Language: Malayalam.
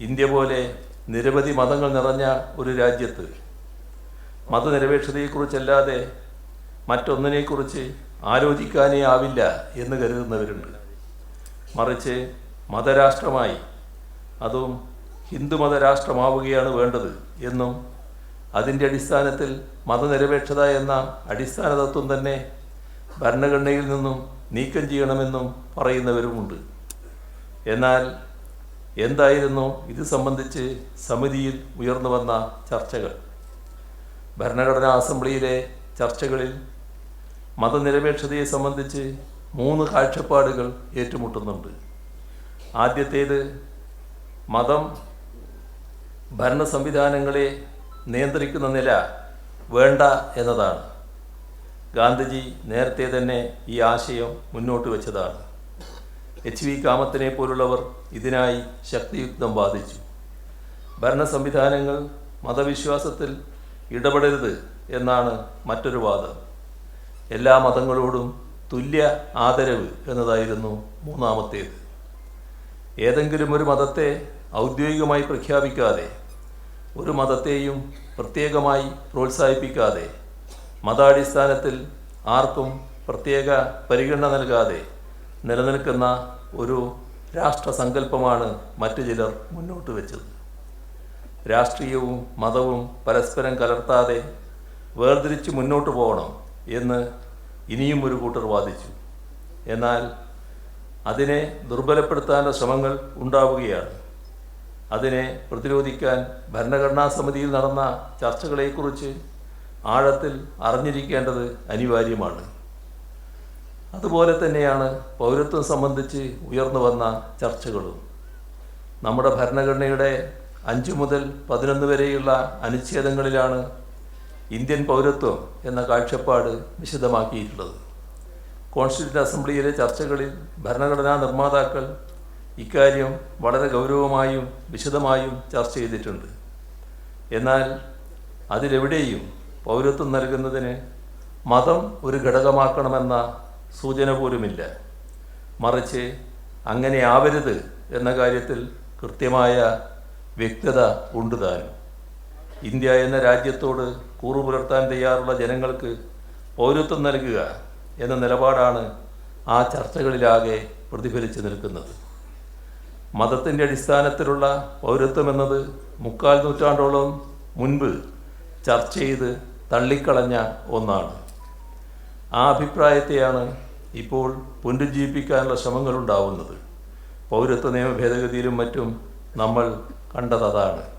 ഇന്ത്യ പോലെ നിരവധി മതങ്ങൾ നിറഞ്ഞ ഒരു രാജ്യത്ത് മതനിരപേക്ഷതയെക്കുറിച്ചല്ലാതെ മറ്റൊന്നിനെക്കുറിച്ച് ആലോചിക്കാനേ ആവില്ല എന്ന് കരുതുന്നവരുണ്ട്. മറിച്ച് മതരാഷ്ട്രമായി അതും ഹിന്ദുമത രാഷ്ട്രമാവുകയാണ് വേണ്ടത് എന്നും അതിന്റെ അടിസ്ഥാനത്തിൽ മതനിരപേക്ഷത എന്ന അടിസ്ഥാന തത്വം തന്നെ ഭരണഘടനയിൽ നിന്നും നീക്കം ചെയ്യണമെന്നും പറയുന്നവരുമുണ്ട്. എന്നാൽ എന്തായിരുന്നു? ഇത് സംബന്ധിച്ച് സമിതിയിൽ ഉയർന്നു വന്ന ചർച്ചകൾ. ഭരണഘടനാ അസംബ്ലിയിലെ ചർച്ചകളിൽ മതനിരപേക്ഷതയെ സംബന്ധിച്ച് മൂന്ന് കാഴ്ചപ്പാടുകൾ ഏറ്റുമുട്ടുന്നുണ്ട്. ആദ്യത്തേത് മതം ഭരണ സംവിധാനങ്ങളെ നിയന്ത്രിക്കുന്ന നില വേണ്ട എന്നതാണ്. ഗാന്ധിജി നേരത്തെ തന്നെ ഈ ആശയം മുന്നോട്ട് വെച്ചതാണ്. എച്ച് വി കാമത്തിനെ പോലുള്ളവർ ഇതിനായി ശക്തിയുക്തം വാദിച്ചു ഭരണ സംവിധാനങ്ങൾ മതവിശ്വാസത്തിൽ ഇടപെടരുത് എന്നാണ് മറ്റൊരു വാദം. എല്ലാ മതങ്ങളോടും തുല്യ ആദരവ് എന്നതായിരുന്നു മൂന്നാമത്തേത്. ഏതെങ്കിലും ഒരു മതത്തെ ഔദ്യോഗികമായി പ്രഖ്യാപിക്കാതെ ഒരു മതത്തെയും പ്രത്യേകമായി പ്രോത്സാഹിപ്പിക്കാതെ മതാടിസ്ഥാനത്തിൽ ആർക്കും പ്രത്യേക പരിഗണന നൽകാതെ നിലനിൽക്കുന്ന ഒരു രാഷ്ട്രസങ്കല്പമാണ് മറ്റു ചിലർ മുന്നോട്ട് വെച്ചത്. രാഷ്ട്രീയവും മതവും പരസ്പരം കലർത്താതെ വേർതിരിച്ച് മുന്നോട്ട് പോകണം എന്ന് ഇനിയും ഒരു കൂട്ടർ വാദിച്ചു. എന്നാൽ അതിനെ ദുർബലപ്പെടുത്താനുള്ള ശ്രമങ്ങൾ ഉണ്ടാവുകയാണ്. അതിനെ പ്രതിരോധിക്കാൻ ഭരണഘടനാ സമിതിയിൽ നടന്ന ചർച്ചകളെക്കുറിച്ച് ആഴത്തിൽ അറിഞ്ഞിരിക്കേണ്ടത് അനിവാര്യമാണ്. അതുപോലെ തന്നെയാണ് പൗരത്വം സംബന്ധിച്ച് ഉയർന്നു വന്ന ചർച്ചകളും. നമ്മുടെ ഭരണഘടനയുടെ അഞ്ചു മുതൽ പതിനൊന്ന് വരെയുള്ള അനുച്ഛേദങ്ങളിലാണ് ഇന്ത്യൻ പൗരത്വം എന്ന കാഴ്ചപ്പാട് വിശദമാക്കിയിട്ടുള്ളത്. കോൺസ്റ്റിറ്റ്യൂട്ട് അസംബ്ലിയിലെ ചർച്ചകളിൽ ഭരണഘടനാ നിർമ്മാതാക്കൾ ഇക്കാര്യം വളരെ ഗൗരവമായും വിശദമായും ചർച്ച ചെയ്തിട്ടുണ്ട്. എന്നാൽ അതിലെവിടെയും പൗരത്വം നൽകുന്നതിന് മതം ഒരു ഘടകമാക്കണമെന്ന സൂചന പോലുമില്ല. മറിച്ച് അങ്ങനെ ആവരുത് എന്ന കാര്യത്തിൽ കൃത്യമായ വ്യക്തത ഉണ്ട് താനും. ഇന്ത്യ എന്ന രാജ്യത്തോട് കൂറു പുലർത്താൻ തയ്യാറുള്ള ജനങ്ങൾക്ക് പൗരത്വം നൽകുക എന്ന നിലപാടാണ് ആ ചർച്ചകളിലാകെ പ്രതിഫലിച്ചു നിൽക്കുന്നത്. മതത്തിന്റെ അടിസ്ഥാനത്തിലുള്ള പൗരത്വം എന്നത് മുക്കാൽ നൂറ്റാണ്ടോളം മുൻപ് ചർച്ച ചെയ്ത് തള്ളിക്കളഞ്ഞ ഒന്നാണ്. ആ അഭിപ്രായത്തെയാണ് ഇപ്പോൾ പുനരുജ്ജീവിപ്പിക്കാനുള്ള ശ്രമങ്ങളുണ്ടാവുന്നത്. പൗരത്വ നിയമ ഭേദഗതിയിലും മറ്റും നമ്മൾ കണ്ടത് അതാണ്.